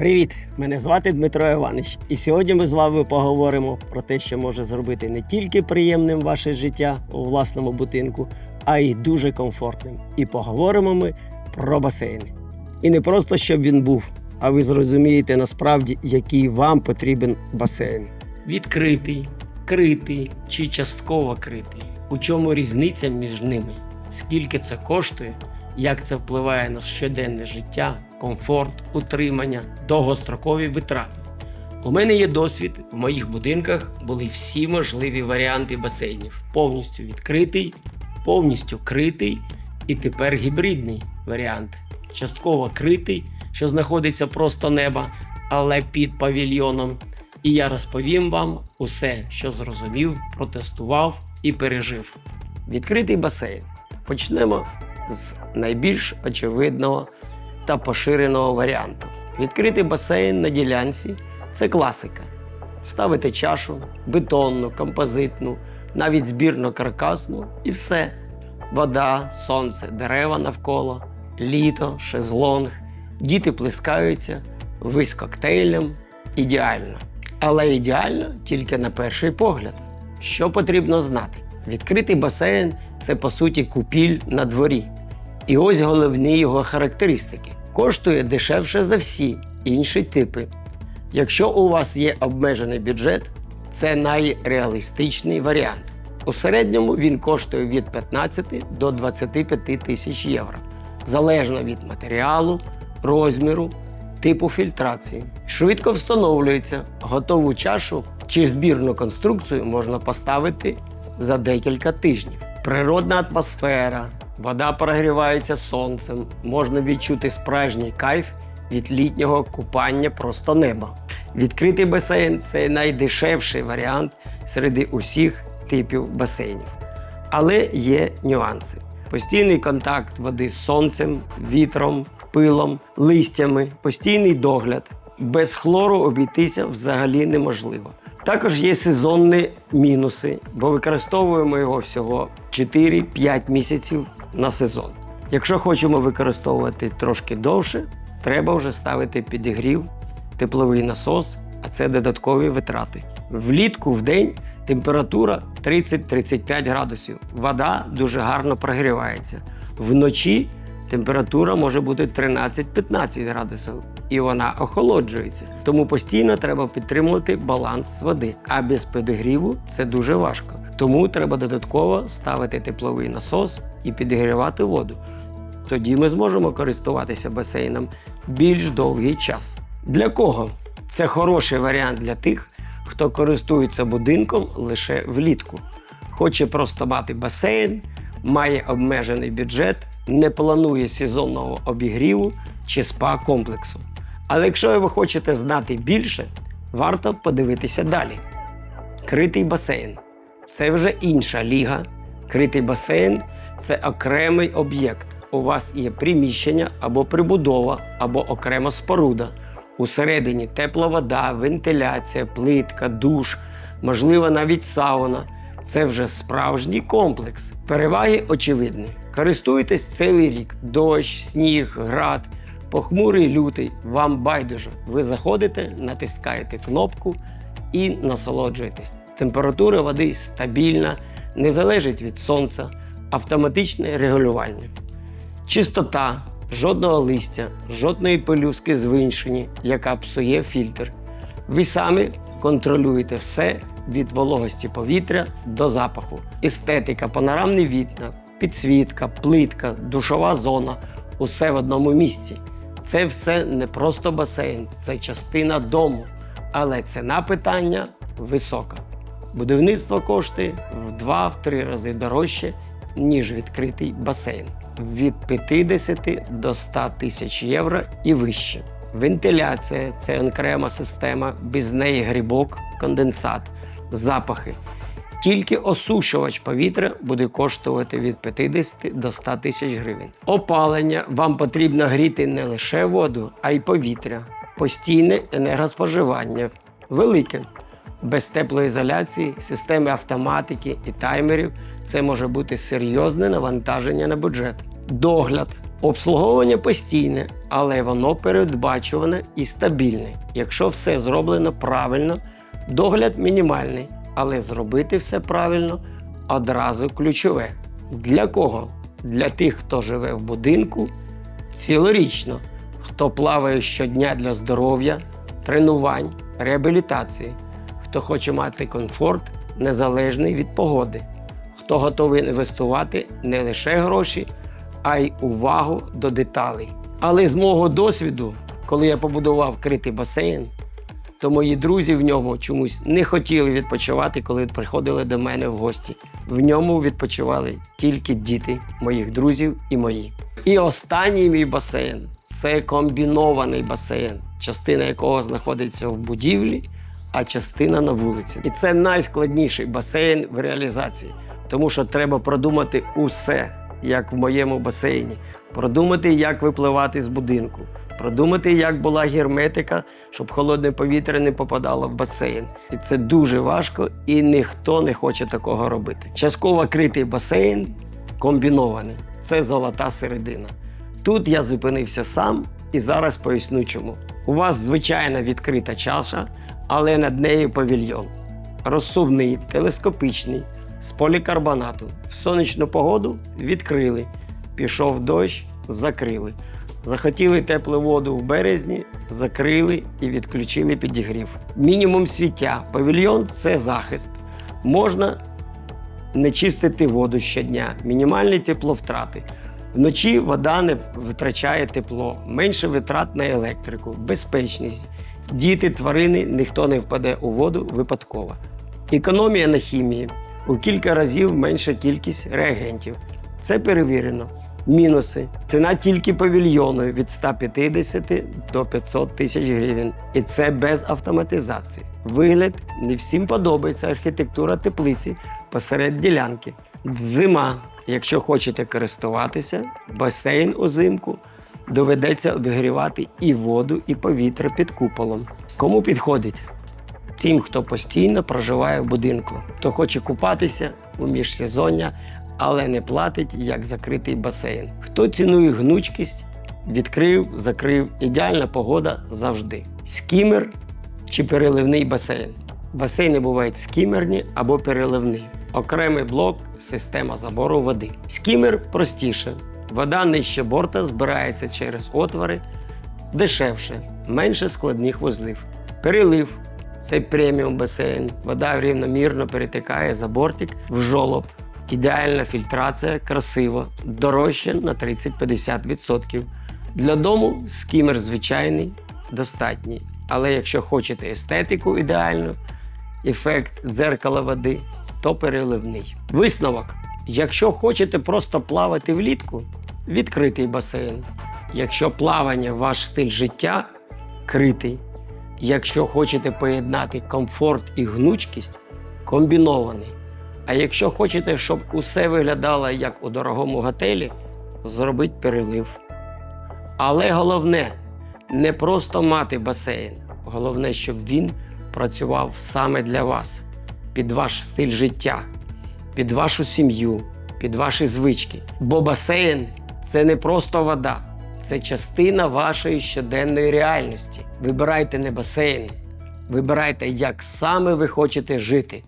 Привіт! Мене звати Дмитро Іванович, і сьогодні ми з вами поговоримо про те, що може зробити не тільки приємним ваше життя у власному будинку, а й дуже комфортним. І поговоримо ми про басейни. І не просто щоб він був, а ви зрозумієте насправді, який вам потрібен басейн. Відкритий, критий чи частково критий. У чому різниця між ними? Скільки це коштує? Як це впливає на щоденне життя, комфорт, утримання, довгострокові витрати? У мене є досвід. В моїх будинках були всі можливі варіанти басейнів: повністю відкритий, повністю критий і тепер гібридний варіант. Частково критий, що знаходиться просто неба, але під павільйоном. І я розповім вам усе, що зрозумів, протестував і пережив. Відкритий басейн. Почнемо з найбільш очевидного та поширеного варіанту. Відкритий басейн на ділянці це класика. Ставите чашу, бетонну, композитну, навіть збірно-каркасну і все. Вода, сонце, дерева навколо, літо, шезлонг, діти плескаються, ви з коктейлем. Ідеально. Але ідеально тільки на перший погляд. Що потрібно знати? Відкритий басейн це по суті купіль на дворі. І ось головні його характеристики. Коштує дешевше за всі інші типи. Якщо у вас є обмежений бюджет, це найреалістичний варіант. У середньому він коштує від 15 до 25 тисяч євро, залежно від матеріалу, розміру, типу фільтрації. Швидко встановлюється, готову чашу чи збірну конструкцію можна поставити за декілька тижнів. Природна атмосфера, вода прогрівається сонцем, можна відчути справжній кайф від літнього купання просто неба. Відкритий басейн це найдешевший варіант серед усіх типів басейнів. Але є нюанси: постійний контакт води з сонцем, вітром, пилом, листями, постійний догляд. Без хлору обійтися взагалі неможливо. Також є сезонні мінуси, бо використовуємо його всього 4-5 місяців на сезон. Якщо хочемо використовувати трошки довше, треба вже ставити підігрів, тепловий насос, а це додаткові витрати. Влітку в день температура 30-35 градусів. Вода дуже гарно прогрівається. Вночі температура може бути 13-15 градусів, і вона охолоджується. Тому постійно треба підтримувати баланс води. А без підігріву це дуже важко. Тому треба додатково ставити тепловий насос і підігрівати воду. Тоді ми зможемо користуватися басейном більш довгий час. Для кого? Це хороший варіант для тих, хто користується будинком лише влітку. Хоче просто мати басейн, має обмежений бюджет, не планує сезонного обігріву чи спа-комплексу. Але якщо ви хочете знати більше, варто подивитися далі. Критий басейн це вже інша ліга. Критий басейн це окремий об'єкт. У вас є приміщення або прибудова, або окрема споруда. Усередині тепла вода, вентиляція, плитка, душ, можливо, навіть сауна. Це вже справжній комплекс. Переваги очевидні. Користуйтесь цілий рік: дощ, сніг, град, похмурий лютий. Вам байдуже. Ви заходите, натискаєте кнопку і насолоджуєтесь. Температура води стабільна, не залежить від сонця, автоматичне регулювання. Чистота, жодного листя, жодної пелюски з виншені, яка псує фільтр. Ви самі контролюєте все від вологості повітря до запаху. Естетика, панорамні вікна, підсвітка, плитка, душова зона усе в одному місці. Це все не просто басейн, це частина дому. Але ціна питання висока. Будівництво коштує в 2-3 рази дорожче, ніж відкритий басейн. Від 50 до 100 тисяч євро і вище. Вентиляція це окрема система, без неї грибок, конденсат, запахи. Тільки осушувач повітря буде коштувати від 50 до 100 тисяч гривень. Опалення вам потрібно гріти не лише воду, а й повітря. Постійне енергоспоживання велике. Без теплоізоляції, системи автоматики і таймерів це може бути серйозне навантаження на бюджет. Догляд Обслуговування постійне, але воно передбачуване і стабільне. Якщо все зроблено правильно, догляд мінімальний, але зробити все правильно одразу ключове. Для кого? Для тих, хто живе в будинку цілорічно, хто плаває щодня для здоров'я, тренувань, реабілітації, хто хоче мати комфорт незалежний від погоди, хто готовий інвестувати не лише гроші, а й увагу до деталей. Але з мого досвіду, коли я побудував критий басейн, то мої друзі в ньому чомусь не хотіли відпочивати, коли приходили до мене в гості. В ньому відпочивали тільки діти моїх друзів і мої. І останній мій басейн це комбінований басейн, частина якого знаходиться в будівлі, а частина на вулиці. І це найскладніший басейн в реалізації, тому що треба продумати усе, як в моєму басейні, продумати, як випливати з будинку, продумати, як була герметика, щоб холодне повітря не попадало в басейн. І це дуже важко, і ніхто не хоче такого робити. Частково критий басейн комбінований. Це золота середина. Тут я зупинився сам і зараз поясню чому. У вас звичайна відкрита чаша, але над нею павільйон. Розсувний, телескопічний, з полікарбонату. В сонячну погоду відкрили. Пішов дощ, закрили. Захотіли теплу воду в березні, закрили і відключили підігрів. Мінімум свіття. Павільйон це захист. Можна не чистити воду щодня, мінімальні тепловтрати. Вночі вода не витрачає тепло, менше витрат на електрику, безпечність. Діти, тварини, ніхто не впаде у воду випадково. Економія на хімії у кілька разів менша кількість реагентів. Це перевірено. Мінуси. Ціна тільки павільйону від 150 до 500 тисяч гривень. І це без автоматизації. Вигляд не всім подобається архітектура теплиці посеред ділянки. Зима. Якщо хочете користуватися, басейн узимку доведеться обігрівати і воду, і повітря під куполом. Кому підходить? Тим, хто постійно проживає в будинку, хто хоче купатися у міжсезоння, але не платить як закритий басейн. Хто цінує гнучкість, відкрив, закрив. Ідеальна погода завжди. Скімер чи переливний басейн. Басейни бувають скімерні або переливні. Окремий блок система забору води. Скімер простіше. Вода нижче борта збирається через отвори дешевше, менше складних вузлів. Перелив це преміум басейн. Вода рівномірно перетикає за бортик в жолоб. Ідеальна фільтрація, красиво, дорожче на 30-50%. Для дому скімер звичайний, достатній. Але якщо хочете естетику ідеальну, ефект дзеркала води, то переливний. Висновок: якщо хочете просто плавати влітку, відкритий басейн. Якщо плавання ваш стиль життя, критий. Якщо хочете поєднати комфорт і гнучкість, комбінований. А якщо хочете, щоб усе виглядало як у дорогому готелі, зробіть перелив. Але головне не просто мати басейн. Головне, щоб він працював саме для вас, під ваш стиль життя, під вашу сім'ю, під ваші звички. Бо басейн це не просто вода, це частина вашої щоденної реальності. Вибирайте не басейн, вибирайте, як саме ви хочете жити.